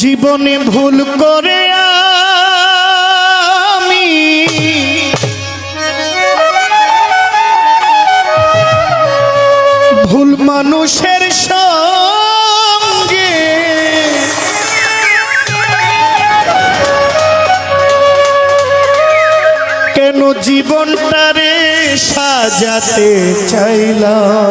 জীবনে ভুল করে আমি ভুল মানুষের সঙ্গে কেন জীবনটারে সাজাতে চাইলাম?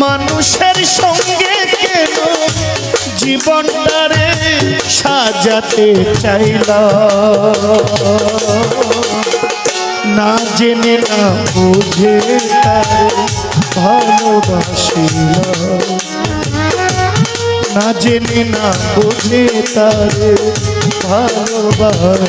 মানুষের সঙ্গে কেন জীবনটারে সাজাতে চাইলাম না জেনে, না বুঝে তারে ভালোবাসিলাম না জেনে, না বুঝে তারে ভালোবাসিলাম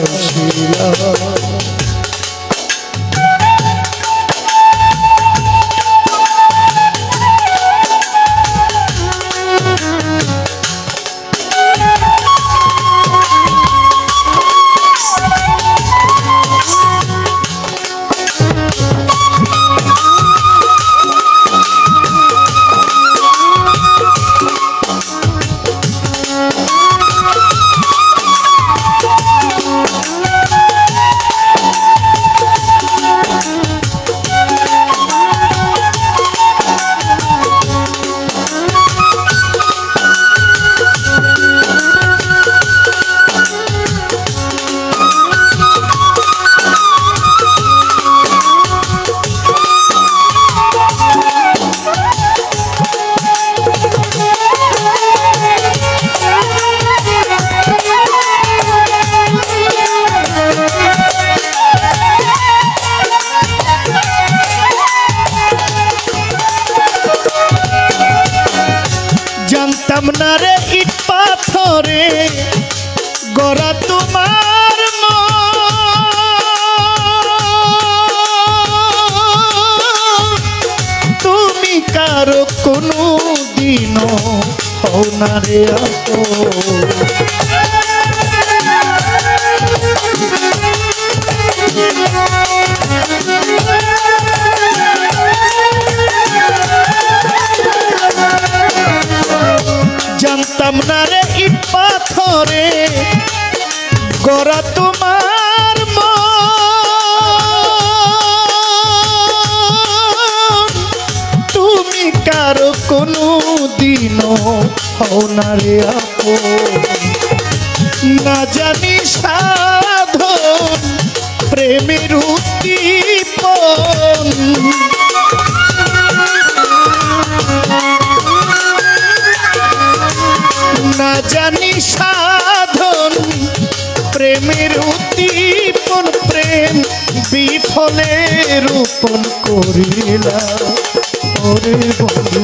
গড়া তোমার তুমি কারও কোনো দিনও হও আপন। হও না রে না জানি সাধন, প্রেমের উদ্দীপন। না জানি সাধন, প্রেমের উদ্দীপন, প্রেম বিফলে রূপন করিলাম। ওরে বন্ধু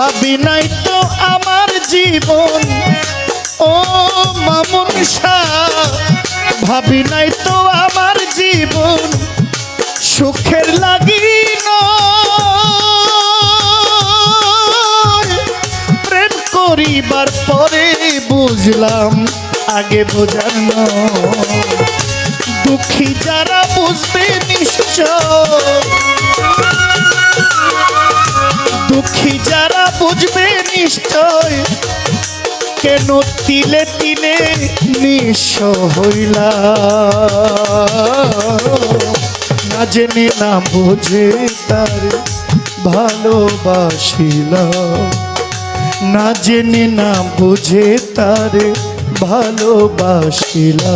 ভাবি নাই তো আমার জীবন। ও মামুন ভাবি নাই তো আমার জীবন। সুখের লাগি প্রেম করিবার পরে বুঝলাম, আগে বোঝার নয়। দুঃখী যারা বুঝবে নিশ্চয় দুঃখী যারা বুঝবে নিশ্চয়, কেন তিলে তিলে নিঃস হইলা? না জেনে না বুঝে তার ভালোবাসিলা। না জেনে না বুঝে তার ভালোবাসিলা।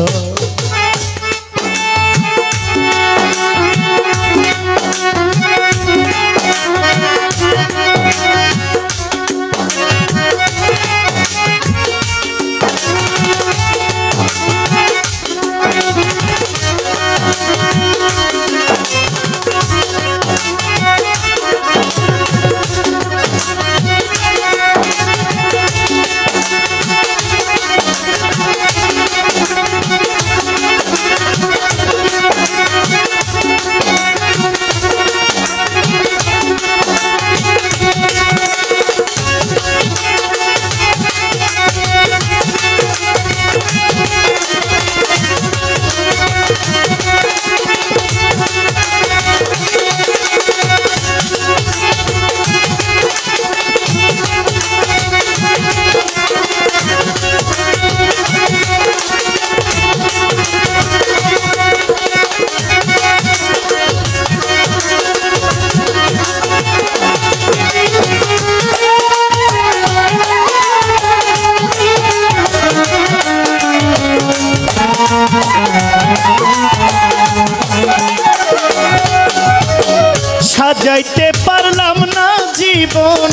সাজাইতে পারলাম না জীবন।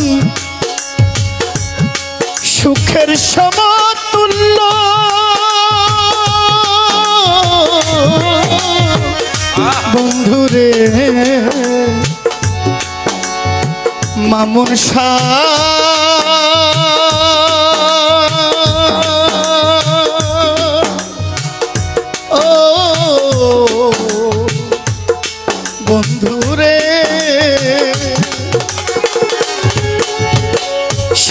সুখের সমতুল্য। বন্ধুরে মামুন শাহ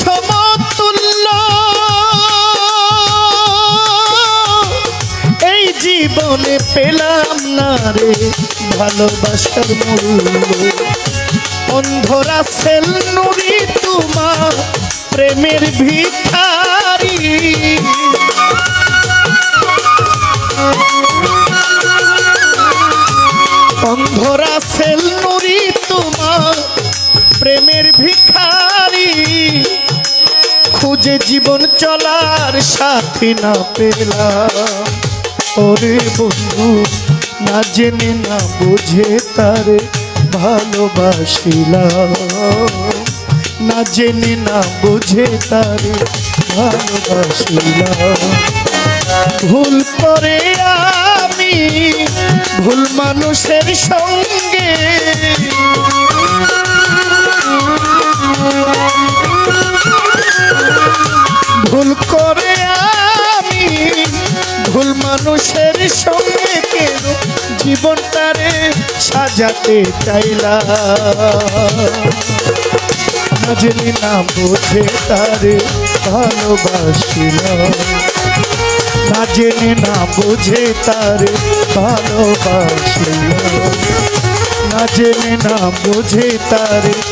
সমতুল্য এই জীবনে পেলাম না রে ভালোবাসার মূল্য অন্ধরা সেল নুরি তোমার প্রেমের ভিখারি। অন্ধরা সেল নুরি তোমার প্রেমের ভিখারি। খুঁজে জীবন চলার সাথী না পেলাম। ওরে বন্ধু, না জেনে না বুঝে তারে ভালোবাসিলাম। না জেনে না বুঝে তারে ভালোবাসিলাম। ভুল করে আমি ভুল মানুষের সঙ্গে ভুল করে আমি ভুল মানুষের সঙ্গে কেন জীবনটারে সাজাতে চাইলাম? জেনে না বুঝে তারে ভালোবাসিলাম। না জেনে না বুঝে তারে ভালোবাসিলাম। না জেনে না বুঝে তারে